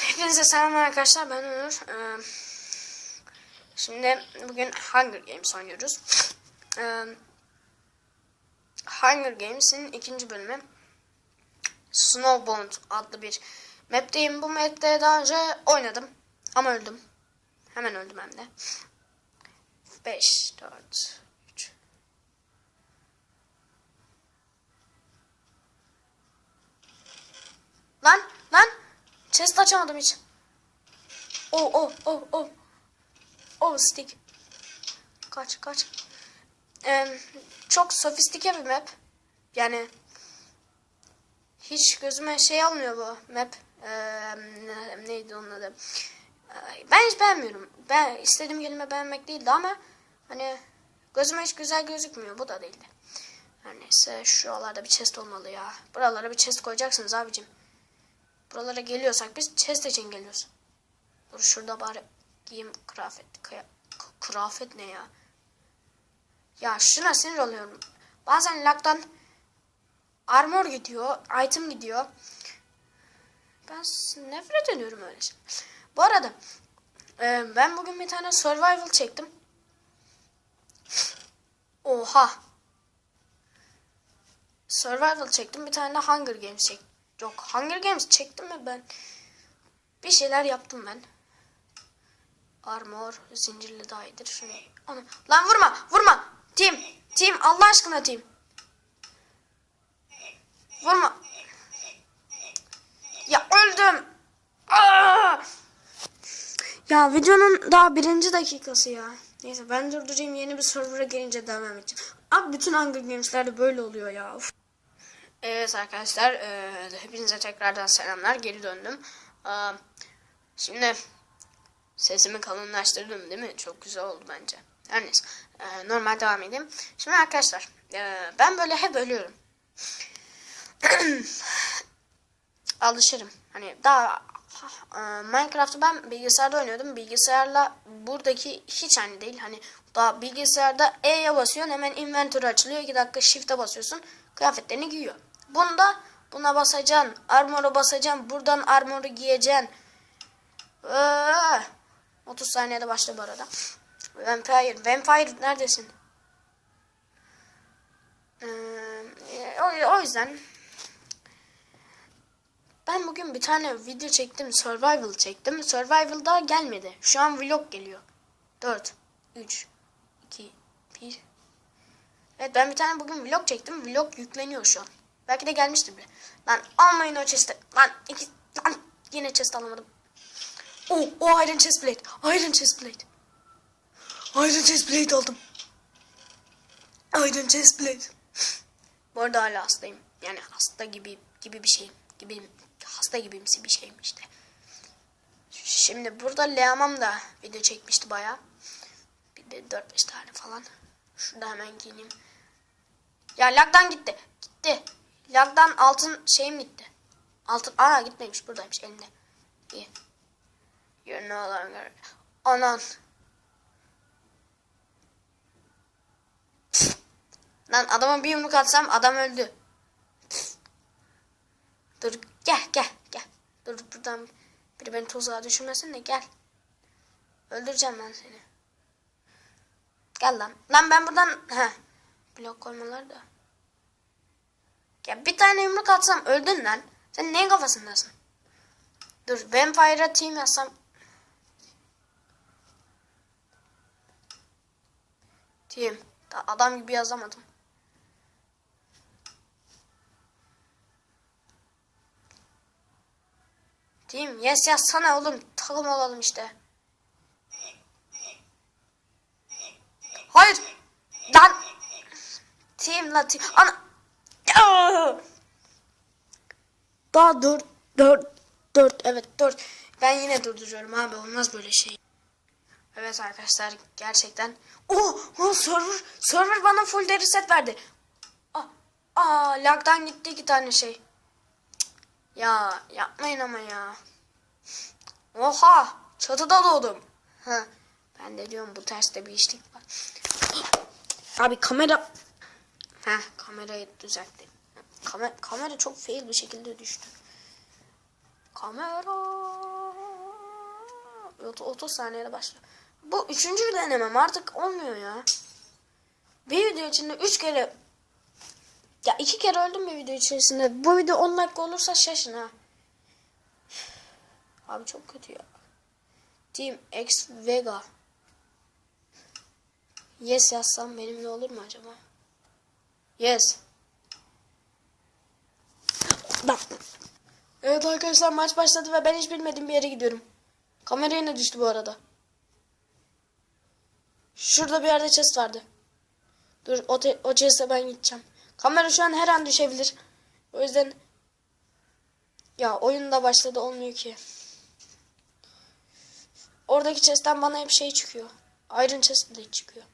Hepinize selam arkadaşlar ben Onur. Ee, şimdi bugün Hunger Games oynuyoruz. Ee, Hunger Games'in ikinci bölümü Snowbound adlı bir map'teyim. Bu map'te daha önce oynadım ama öldüm. Hemen öldüm hem de. 5, 4, 3. Lan lan chest açamadım hiç. Oh oh oh oh. Oh stick. Kaç kaç. Ee, çok sofistike bir map. Yani hiç gözüme şey almıyor bu map. Ee, ne- neydi onun adı? Ee, Ben hiç beğenmiyorum. Ben istediğim kelime beğenmek değildi ama hani gözüme hiç güzel gözükmüyor. Bu da değildi. Her neyse şuralarda bir chest olmalı ya. Buralara bir chest koyacaksınız abicim. Buralara geliyorsak biz chest için geliyoruz. Dur şurada bari giyim kıyafet. Kıyafet ne ya? Ya şuna sinir oluyorum. Bazen lagdan armor gidiyor, item gidiyor. Ben nefret ediyorum öyle şey. Bu arada e, ben bugün bir tane survival çektim. Oha. Survival çektim. Bir tane de Hunger Games çektim. Yok Hunger Games çektim mi ben? Bir şeyler yaptım ben. Armor zincirli daha iyidir. Şunu. Onu. Lan vurma vurma. Team. Team Allah aşkına team. Vurma. Ya öldüm. Aa! Ya videonun daha birinci dakikası ya. Neyse ben durdurayım yeni bir server'a gelince devam edeceğim. Abi bütün Hunger Games'lerde böyle oluyor ya. Of. Evet arkadaşlar eee, hepinize tekrardan selamlar geri döndüm. Aa, şimdi sesimi kalınlaştırdım değil mi? Çok güzel oldu bence. Her neyse eee, normal devam edeyim. Şimdi arkadaşlar eee, ben böyle hep ölüyorum. Alışırım. Hani daha eee, Minecraft'ı ben bilgisayarda oynuyordum. Bilgisayarla buradaki hiç aynı değil. Hani daha bilgisayarda E'ye basıyorsun hemen inventory açılıyor. 2 dakika shift'e basıyorsun. Kıyafetlerini giyiyor. Bunda buna basacaksın. Armor'a basacaksın. Buradan armor'u giyeceksin. Ee, 30 saniyede başla bu arada. Vampire. Vampire neredesin? Ee, o, o yüzden ben bugün bir tane video çektim. Survival çektim. Survival daha gelmedi. Şu an vlog geliyor. 4, 3, 2, 1. Evet ben bir tane bugün vlog çektim. Vlog yükleniyor şu an. Belki de gelmiştir bile. Lan almayın o chest'i. Lan iki lan yine chest alamadım. Oh, oh iron chest plate. Iron chest plate. Iron chest plate aldım. Iron chest plate. Bu arada hala hastayım. Yani hasta gibi gibi bir şey. Gibi hasta gibimsi bir şeyim işte. Şimdi burada Leamam da video çekmişti baya. Bir de 4-5 tane falan. Şurada hemen giyineyim. Ya lagdan gitti. Gitti. Lagdan altın şeyim gitti. Altın. Aa gitmemiş buradaymış elinde. İyi. You're no longer. Anan. Pf. Lan adama bir yumruk atsam adam öldü. Dur gel gel gel. Dur buradan biri beni tuzağa düşürmesin de gel. Öldüreceğim ben seni. Gel lan. Lan ben buradan... Heh. Blok koymalar da. Ya bir tane yumruk atsam öldün lan. Sen neyin kafasındasın? Dur Vampire'a team yazsam. Team. Da adam gibi yazamadım. Team yes yazsana oğlum. Takım olalım işte. Hayır. Lan. Team la team. Ana. Daha dört. Dört. Dört. Evet dört. Ben yine durduruyorum abi. Olmaz böyle şey. Evet arkadaşlar gerçekten. Oh, oh server. Server bana full deri set verdi. Aa, aa lagdan gitti iki tane şey. Ya yapmayın ama ya. Oha çatıda doğdum. Ha, ben de diyorum bu terste bir işlik var. Abi kamera... Heh kamerayı düzelttim. Kamera, kamera çok fail bir şekilde düştü. Kamera. Ot- 30 saniyede başlıyor. Bu üçüncü denemem artık olmuyor ya. Bir video içinde üç kere ya iki kere öldüm bir video içerisinde. Bu video 10 dakika olursa şaşın ha. Abi çok kötü ya. Team X Vega. Yes yazsam benimle olur mu acaba? Yes. Bak. Evet arkadaşlar maç başladı ve ben hiç bilmediğim bir yere gidiyorum. Kamera yine düştü bu arada. Şurada bir yerde chest vardı. Dur o, o chest'e ben gideceğim. Kamera şu an her an düşebilir. O yüzden ya oyun da başladı olmuyor ki. Oradaki chest'ten bana hep şey çıkıyor. Iron chest de çıkıyor.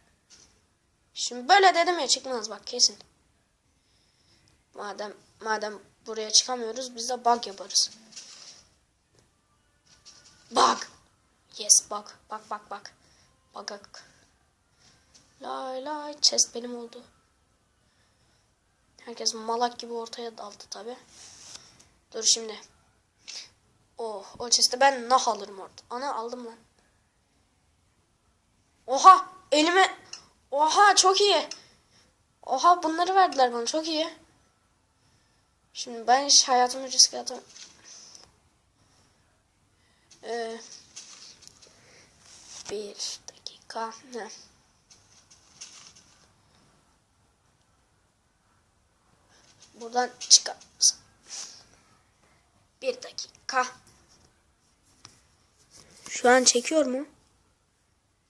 Şimdi böyle dedim ya çıkmaz bak kesin. Madem madem buraya çıkamıyoruz biz de bug yaparız. Bug. Yes bug. Bak bak bak. Bak. Lay lay chest benim oldu. Herkes malak gibi ortaya daldı tabi. Dur şimdi. Oh o chest'i ben nah alırım orada. Ana aldım lan. Oha elime. Oha çok iyi. Oha bunları verdiler bana çok iyi. Şimdi ben hiç hayatımı riske atamam. Ee, bir dakika. Ne? Buradan çıkar. Bir dakika. Şu an çekiyor mu?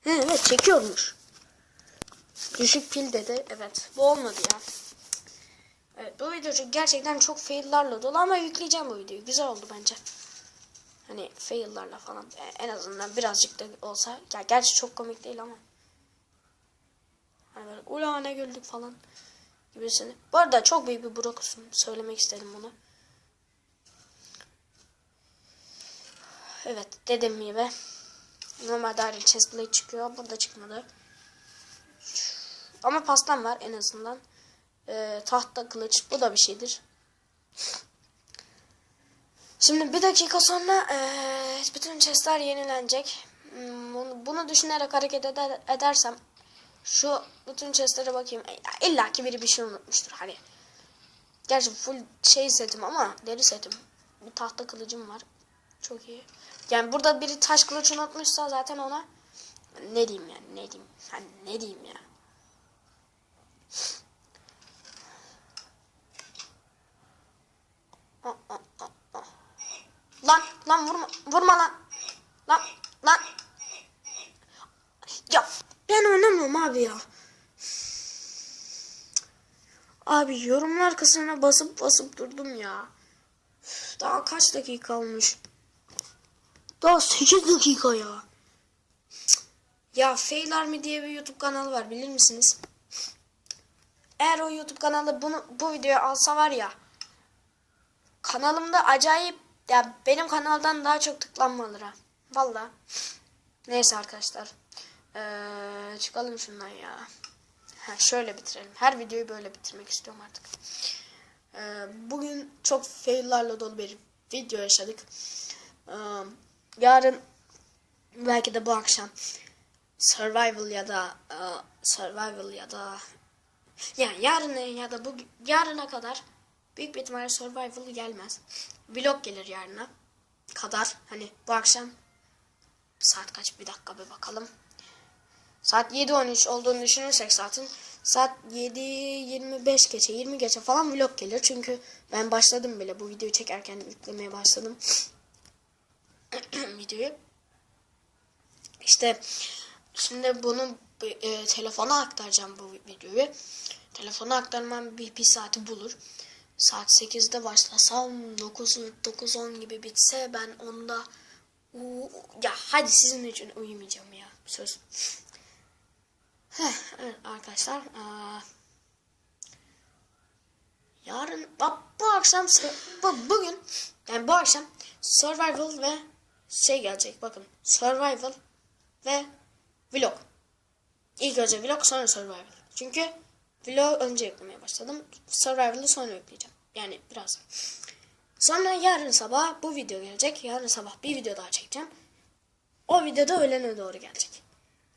He, evet çekiyormuş. Düşük pil dedi. Evet. Bu olmadı ya. Evet bu video gerçekten çok fail'larla dolu ama yükleyeceğim bu videoyu. Güzel oldu bence. Hani fail'larla falan e, en azından birazcık da olsa. Ya gerçi çok komik değil ama. Hani böyle ula ne güldük falan gibisini. Bu arada çok büyük bir brokusum. Söylemek istedim bunu. Evet dediğim gibi. Normalde ayrı chestplate çıkıyor. Burada çıkmadı. Ama pastam var en azından. Ee, tahta kılıç. Bu da bir şeydir. Şimdi bir dakika sonra ee, bütün chestler yenilenecek. Hmm, Bunu, bunu düşünerek hareket eder, edersem şu bütün chestlere bakayım. Ya, İlla ki biri bir şey unutmuştur. Hani Gerçi full şey setim ama deri setim. Bir tahta kılıcım var. Çok iyi. Yani burada biri taş kılıç unutmuşsa zaten ona ne diyeyim yani ne diyeyim. Hani ne diyeyim ya. Vurma vurma lan. Lan lan. Ya ben oynamıyorum abi ya. Abi yorumlar kısmına basıp basıp durdum ya. Daha kaç dakika olmuş? Daha 8 dakika ya. Ya Fail Army diye bir YouTube kanalı var bilir misiniz? Eğer o YouTube kanalı bunu bu videoyu alsa var ya kanalımda acayip ya benim kanaldan daha çok tıklanma. Valla. Neyse arkadaşlar. Ee, çıkalım şundan ya. Ha, şöyle bitirelim. Her videoyu böyle bitirmek istiyorum artık. Ee, bugün çok faillerle dolu bir video yaşadık. Ee, yarın belki de bu akşam survival ya da e, survival ya da yani yarın ya da bu yarına kadar büyük bir ihtimalle survival gelmez. Vlog gelir yarına kadar. Hani bu akşam saat kaç bir dakika bir bakalım. Saat 7.13 olduğunu düşünürsek saatin saat 7.25 geçe 20 geçe falan vlog gelir. Çünkü ben başladım bile bu videoyu çekerken yüklemeye başladım. videoyu. İşte şimdi bunu e, telefona aktaracağım bu videoyu. Telefona aktarmam bir, bir saati bulur. Saat 8'de başlasam 9 9-10 gibi bitse ben onda u- ya hadi sizin için uyumayacağım ya söz. Heh, evet arkadaşlar. eee, yarın bu akşam bu, bugün yani bu akşam survival ve şey gelecek bakın survival ve vlog. İlk önce vlog sonra survival. Çünkü vlog önce yüklemeye başladım. Survival'ı sonra yükleyeceğim. Yani biraz. Sonra yarın sabah bu video gelecek. Yarın sabah bir video daha çekeceğim. O videoda öğlene doğru gelecek.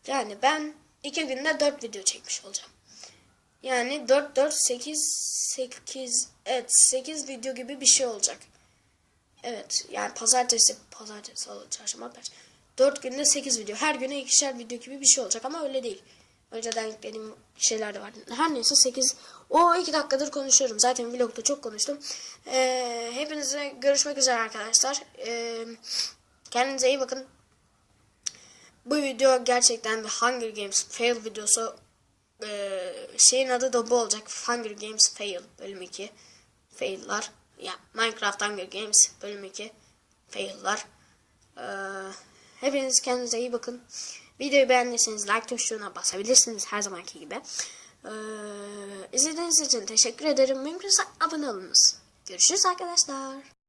Yani ben iki günde dört video çekmiş olacağım. Yani 4 4 8 8 evet 8 video gibi bir şey olacak. Evet yani pazartesi pazartesi salı çarşamba perşembe 4 günde 8 video. Her güne ikişer video gibi bir şey olacak ama öyle değil. Önceden yüklediğim şeyler de vardı. Her neyse 8 o 2 dakikadır konuşuyorum. Zaten vlogda çok konuştum. Ee, hepinize görüşmek üzere arkadaşlar. Ee, kendinize iyi bakın. Bu video gerçekten bir Hunger Games fail videosu. Ee, şeyin adı da bu olacak. Hunger Games fail bölüm 2. Fail'lar. Ya Minecraft Hunger Games bölüm 2. Fail'lar. Ee, hepiniz kendinize iyi bakın. Videoyu beğendiyseniz like tuşuna basabilirsiniz her zamanki gibi. Ee, izlediğiniz için teşekkür ederim. Mümkünse abone olunuz. Görüşürüz arkadaşlar.